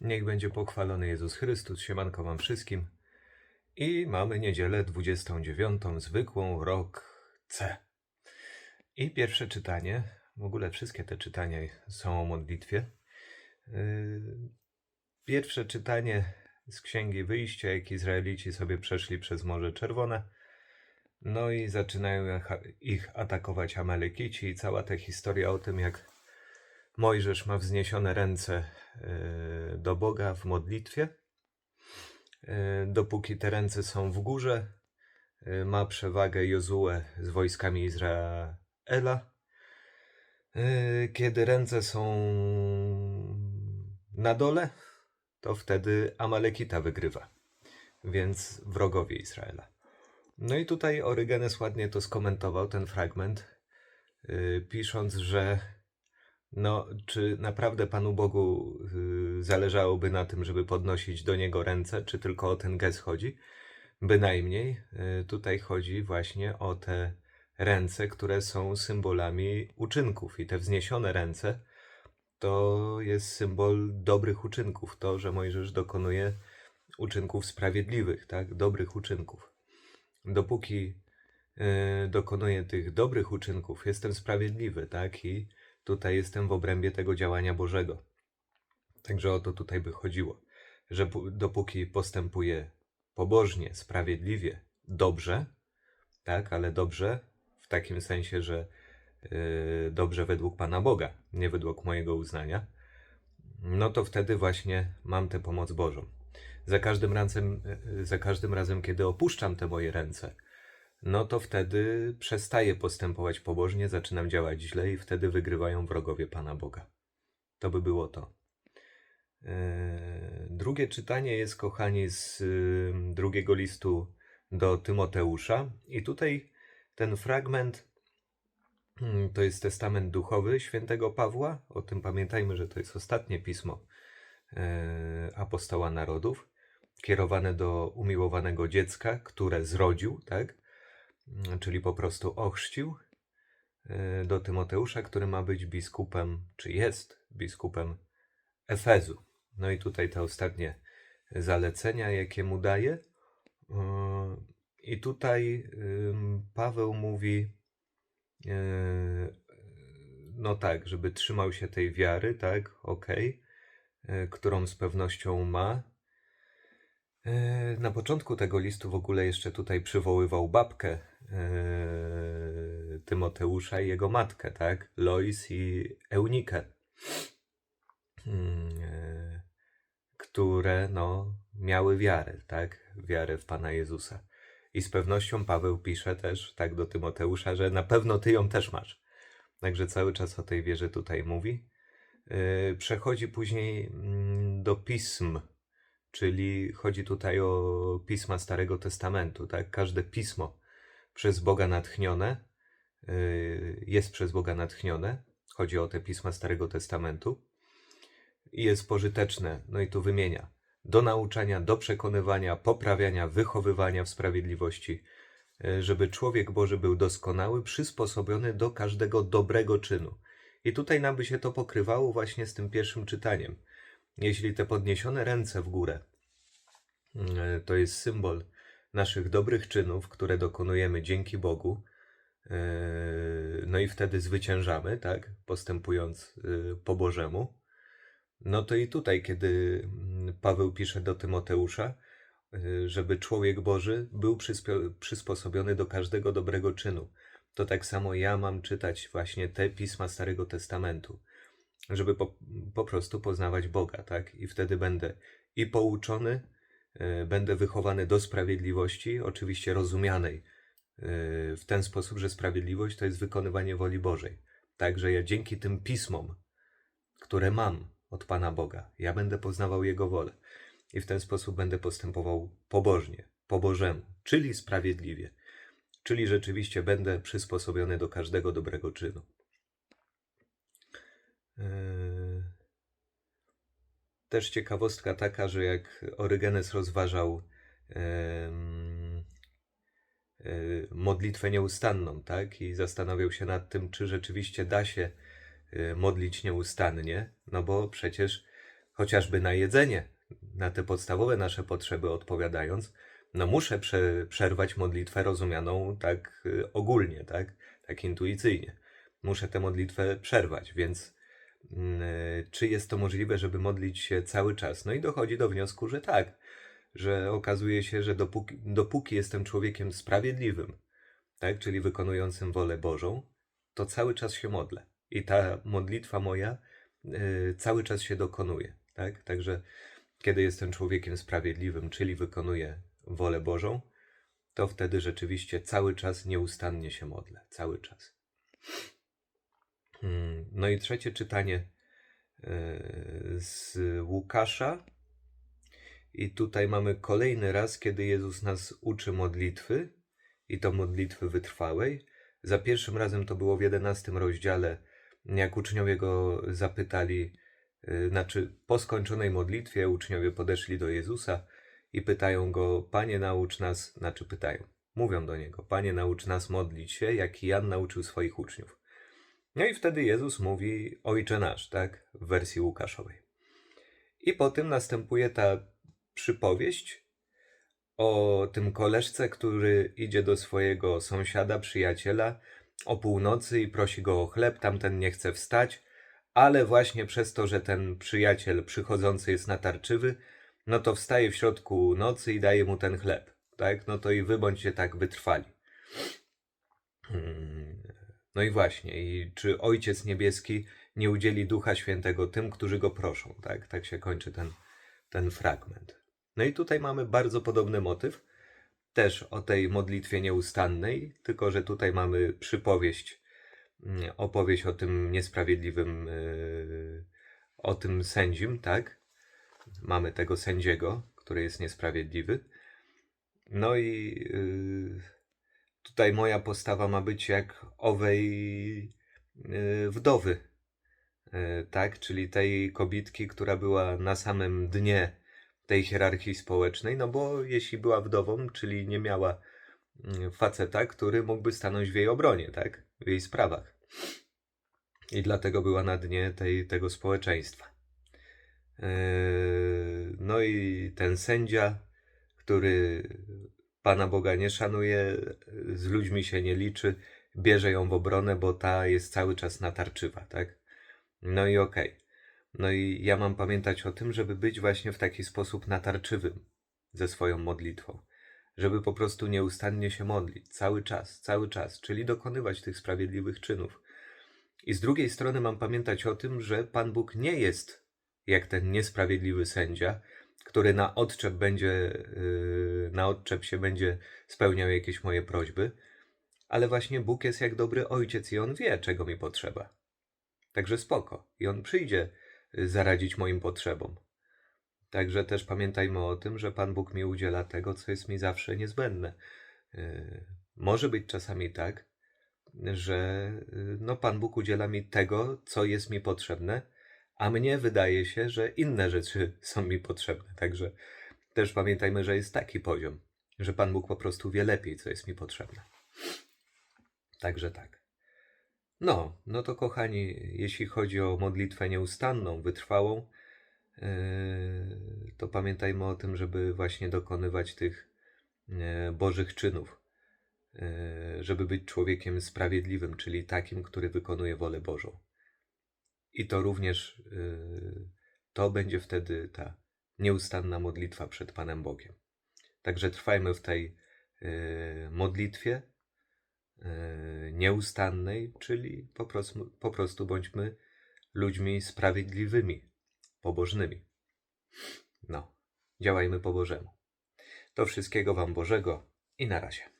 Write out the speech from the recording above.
Niech będzie pochwalony Jezus Chrystus. Siemanko wam wszystkim. I mamy niedzielę 29, zwykłą, rok C. I pierwsze czytanie, w ogóle wszystkie te czytania są o modlitwie. Yy, Pierwsze czytanie z Księgi Wyjścia, jak Izraelici sobie przeszli przez Morze Czerwone. No i zaczynają ich- ich atakować Amalekici i cała ta historia o tym, jak Mojżesz ma wzniesione ręce e, do Boga w modlitwie. E, Dopóki te ręce są w górze, e, ma przewagę Jozue z wojskami Izraela. Kiedy ręce są na dole, to wtedy Amalekita wygrywa, więc wrogowie Izraela. No i tutaj Orygenes ładnie to skomentował, ten fragment, pisząc, że no, czy naprawdę Panu Bogu yy, zależałoby na tym, żeby podnosić do Niego ręce, czy tylko o ten gest chodzi? Bynajmniej yy, tutaj chodzi właśnie o te ręce, które są symbolami uczynków i te wzniesione ręce to jest symbol dobrych uczynków, to, że Mojżesz dokonuje uczynków sprawiedliwych, tak, dobrych uczynków. Dopóki yy, dokonuję tych dobrych uczynków, jestem sprawiedliwy, tak, i tutaj jestem w obrębie tego działania Bożego. Także o to tutaj by chodziło, że dopóki postępuję pobożnie, sprawiedliwie, dobrze, tak, ale dobrze w takim sensie, że yy, dobrze według Pana Boga, nie według mojego uznania, no to wtedy właśnie mam tę pomoc Bożą. Za każdym razem, yy, za każdym razem kiedy opuszczam te moje ręce, no to wtedy przestaję postępować pobożnie, zaczynam działać źle i wtedy wygrywają wrogowie Pana Boga. To by było to. Yy, Drugie czytanie jest, kochani, z drugiego listu do Tymoteusza. I tutaj ten fragment mm, to jest testament duchowy świętego Pawła. O tym pamiętajmy, że to jest ostatnie pismo yy, apostoła narodów, kierowane do umiłowanego dziecka, które zrodził, tak? Czyli po prostu ochrzcił yy, do Tymoteusza, który ma być biskupem, czy jest biskupem Efezu. No i tutaj te ostatnie zalecenia, jakie mu daje. Yy, I tutaj Paweł mówi, yy, no tak, żeby trzymał się tej wiary, tak, okej, yy, którą z pewnością ma. Na początku tego listu w ogóle jeszcze tutaj przywoływał babkę yy, Tymoteusza i jego matkę, tak, Lois i Eunikę mm, e, które no, miały wiarę, tak? Wiarę w Pana Jezusa. I z pewnością Paweł pisze też tak do Tymoteusza, że na pewno ty ją też masz. Także cały czas o tej wierze tutaj mówi. E, Przechodzi później mm, do pism, czyli chodzi tutaj o pisma Starego Testamentu, tak? Każde pismo przez Boga natchnione e, jest przez Boga natchnione. Chodzi o te pisma Starego Testamentu i jest pożyteczne, no i tu wymienia, do nauczania, do przekonywania, poprawiania, wychowywania w sprawiedliwości, e, żeby człowiek Boży był doskonały, przysposobiony do każdego dobrego czynu. I tutaj nam by się to pokrywało właśnie z tym pierwszym czytaniem. Jeśli te podniesione ręce w górę e, to jest symbol naszych dobrych czynów, które dokonujemy dzięki Bogu, e, no i wtedy zwyciężamy, tak, postępując e, po Bożemu, no to i tutaj, kiedy mm, Paweł pisze do Tymoteusza, y, żeby człowiek Boży był przysposobiony do każdego dobrego czynu, to tak samo ja mam czytać właśnie te pisma Starego Testamentu, żeby po, po prostu poznawać Boga, tak? I wtedy będę i pouczony, będę wychowany do sprawiedliwości, oczywiście rozumianej y, w ten sposób, że sprawiedliwość to jest wykonywanie woli Bożej. Także ja dzięki tym pismom, które mam od Pana Boga. Ja będę poznawał Jego wolę i w ten sposób będę postępował pobożnie, po Bożemu, czyli sprawiedliwie, czyli rzeczywiście będę przysposobiony do każdego dobrego czynu. Też ciekawostka taka, że jak Orygenes rozważał y, modlitwę nieustanną, tak? I zastanawiał się nad tym, czy rzeczywiście da się y, modlić nieustannie, no bo przecież chociażby na jedzenie, na te podstawowe nasze potrzeby odpowiadając, no muszę prze, przerwać modlitwę rozumianą tak y, ogólnie, tak, tak intuicyjnie. Muszę tę modlitwę przerwać, więc czy jest to możliwe, żeby modlić się cały czas? No i dochodzi do wniosku, że tak, że okazuje się, że dopóki, dopóki jestem człowiekiem sprawiedliwym, tak, czyli wykonującym wolę Bożą, to cały czas się modlę. I ta modlitwa moja y, cały czas się dokonuje, tak? Także kiedy jestem człowiekiem sprawiedliwym, czyli wykonuję wolę Bożą, to wtedy rzeczywiście cały czas nieustannie się modlę. Cały czas. Mm, No i trzecie czytanie y, z Łukasza. I tutaj mamy kolejny raz, kiedy Jezus nas uczy modlitwy, i to modlitwy wytrwałej. Za pierwszym razem to było w 11 rozdziale, jak uczniowie go zapytali, y, znaczy po skończonej modlitwie uczniowie podeszli do Jezusa i pytają go, Panie naucz nas, znaczy pytają, mówią do niego, Panie naucz nas modlić się, jak Jan nauczył swoich uczniów. No i wtedy Jezus mówi Ojcze nasz, tak, w wersji Łukaszowej. I po tym następuje ta przypowieść o tym koleżce, który idzie do swojego sąsiada, przyjaciela o północy i prosi go o chleb, tamten nie chce wstać, ale właśnie przez to, że ten przyjaciel przychodzący jest natarczywy, no to wstaje w środku nocy i daje mu ten chleb, tak? No to i wy bądźcie tak wytrwali. Hmm. No i właśnie, i czy Ojciec Niebieski nie udzieli Ducha Świętego tym, którzy go proszą, tak? Tak się kończy ten, ten fragment. No i tutaj mamy bardzo podobny motyw, też o tej modlitwie nieustannej, tylko że tutaj mamy przypowieść, mm, opowieść o tym niesprawiedliwym, yy, o tym sędzim, tak? Mamy tego sędziego, który jest niesprawiedliwy. No i yy, tutaj moja postawa ma być jak owej yy, wdowy, yy, tak? Czyli tej kobitki, która była na samym dnie tej hierarchii społecznej, no bo jeśli była wdową, czyli nie miała mm, faceta, który mógłby stanąć w jej obronie, tak? W jej sprawach. I dlatego była na dnie tej, tego społeczeństwa. No i ten sędzia, który Pana Boga nie szanuje, z ludźmi się nie liczy, bierze ją w obronę, bo ta jest cały czas natarczywa, tak? No i okej. No i ja mam pamiętać o tym, żeby być właśnie w taki sposób natarczywym ze swoją modlitwą. Żeby po prostu nieustannie się modlić, cały czas, cały czas, czyli dokonywać tych sprawiedliwych czynów. I z drugiej strony mam pamiętać o tym, że Pan Bóg nie jest jak ten niesprawiedliwy sędzia, który na odczep będzie, yy, na odczep się będzie spełniał jakieś moje prośby, ale właśnie Bóg jest jak dobry ojciec i on wie, czego mi potrzeba. Także spoko. I on przyjdzie y, zaradzić moim potrzebom. Także też pamiętajmy o tym, że Pan Bóg mi udziela tego, co jest mi zawsze niezbędne. Y, Może być czasami tak, że no, Pan Bóg udziela mi tego, co jest mi potrzebne, a mnie wydaje się, że inne rzeczy są mi potrzebne. Także też pamiętajmy, że jest taki poziom, że Pan Bóg po prostu wie lepiej, co jest mi potrzebne. Także tak. No, no to kochani, jeśli chodzi o modlitwę nieustanną, wytrwałą, yy, to pamiętajmy o tym, żeby właśnie dokonywać tych yy, Bożych czynów, yy, żeby być człowiekiem sprawiedliwym, czyli takim, który wykonuje wolę Bożą. I to również yy, to będzie wtedy ta nieustanna modlitwa przed Panem Bogiem. Także trwajmy w tej yy, modlitwie yy, nieustannej, czyli po prostu, po prostu bądźmy ludźmi sprawiedliwymi, pobożnymi. No, działajmy po Bożemu. To wszystkiego Wam Bożego i na razie.